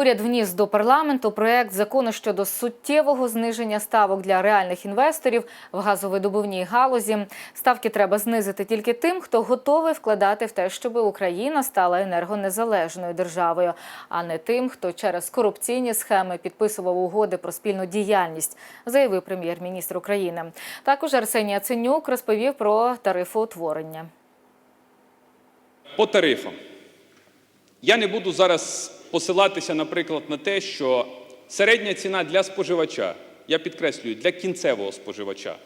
Уряд вніс до парламенту проект закону щодо суттєвого зниження ставок для реальних інвесторів в газовидобувній галузі. Ставки треба знизити тільки тим, хто готовий вкладати в те, щоб Україна стала енергонезалежною державою, а не тим, хто через корупційні схеми підписував угоди про спільну діяльність, заявив прем'єр-міністр України. Також Арсеній Яценюк розповів про тарифоутворення. По тарифам. Я не буду зараз посилатися, наприклад, на те, що середня ціна для споживача, я підкреслюю, для кінцевого споживача,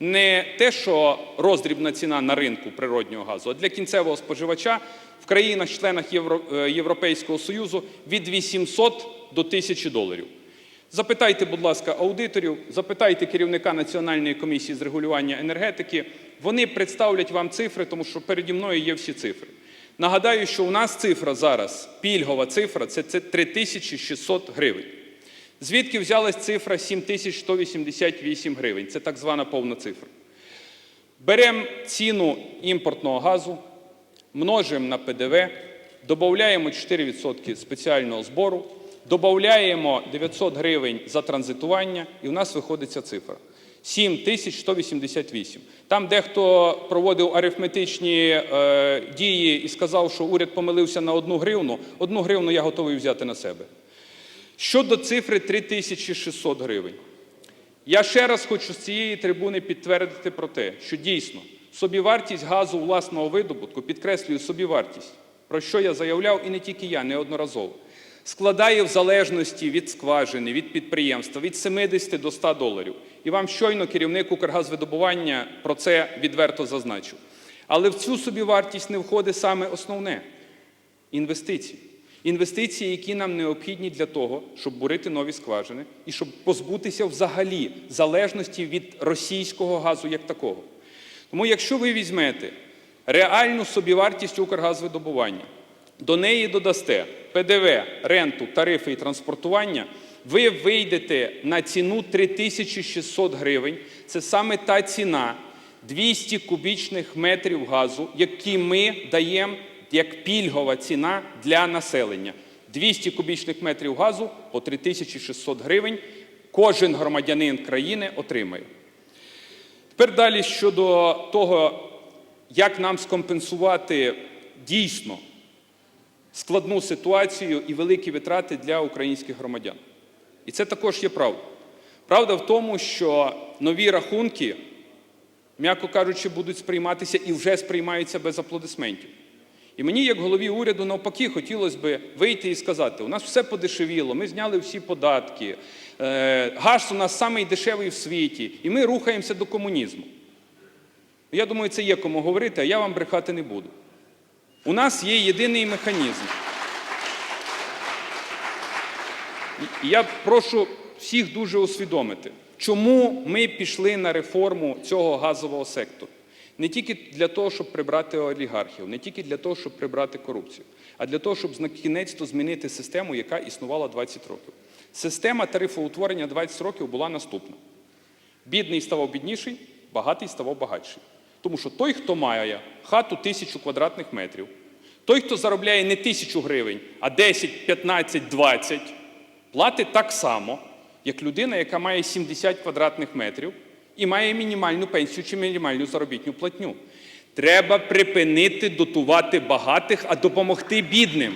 не те, що роздрібна ціна на ринку природнього газу, а для кінцевого споживача в країнах-членах е, Європейського Союзу від 800 до 1000 доларів. Запитайте, будь ласка, аудиторів, запитайте керівника Національної комісії з регулювання енергетики. Вони представлять вам цифри, тому що переді мною є всі цифри. Нагадаю, що у нас цифра зараз, пільгова цифра, це, це 3600 гривень. Звідки взялась цифра 7188 гривень? Це так звана повна цифра. Беремо ціну імпортного газу, множимо на ПДВ, додаємо 4% спеціального збору, додаємо 900 гривень за транзитування, і у нас виходить ця цифра. 7188. Там дехто проводив арифметичні е, дії і сказав, що уряд помилився на одну гривну. Одну гривну я готовий взяти на себе. Щодо цифри 3600 гривень. Я ще раз хочу з цієї трибуни підтвердити про те, що дійсно собівартість газу власного видобутку, підкреслюю собівартість, про що я заявляв, і не тільки я, неодноразово, складає в залежності від скважини, від підприємства від 70 до 100 доларів. І вам щойно керівник Укргазвидобування про це відверто зазначив. Але в цю собівартість не входить саме основне інвестиції. Інвестиції, які нам необхідні для того, щоб бурити нові скважини і щоб позбутися взагалі залежності від російського газу як такого. Тому, якщо ви візьмете реальну собівартість Укргазвидобування, до неї додасте ПДВ, ренту, тарифи і транспортування, ви вийдете на ціну 3600 гривень. Це саме та ціна 200 кубічних метрів газу, які ми даємо як пільгова ціна для населення. 200 кубічних метрів газу по 3600 гривень кожен громадянин країни отримає. Тепер далі щодо того, як нам скомпенсувати дійсно складну ситуацію і великі витрати для українських громадян. І це також є правда. Правда в тому, що нові рахунки, м'яко кажучи, будуть сприйматися і вже сприймаються без аплодисментів. І мені, як голові уряду, навпаки, хотілося б вийти і сказати: у нас все подешевіло, ми зняли всі податки, е, газ у нас самий дешевий в світі, і ми рухаємося до комунізму. Я думаю, це є кому говорити, а я вам брехати не буду. У нас є єдиний механізм. Я прошу всіх дуже усвідомити, чому ми пішли на реформу цього газового сектору. Не тільки для того, щоб прибрати олігархів, не тільки для того, щоб прибрати корупцію, а для того, щоб на кінець-то змінити систему, яка існувала 20 років. Система тарифоутворення 20 років була наступна: бідний ставав бідніший, багатий ставав багатший. Тому що той, хто має хату тисячу квадратних метрів, той, хто заробляє не тисячу гривень, а 10, 15, 20, платить так само, як людина, яка має 70 квадратних метрів і має мінімальну пенсію чи мінімальну заробітну платню. Треба припинити дотувати багатих, а допомогти бідним.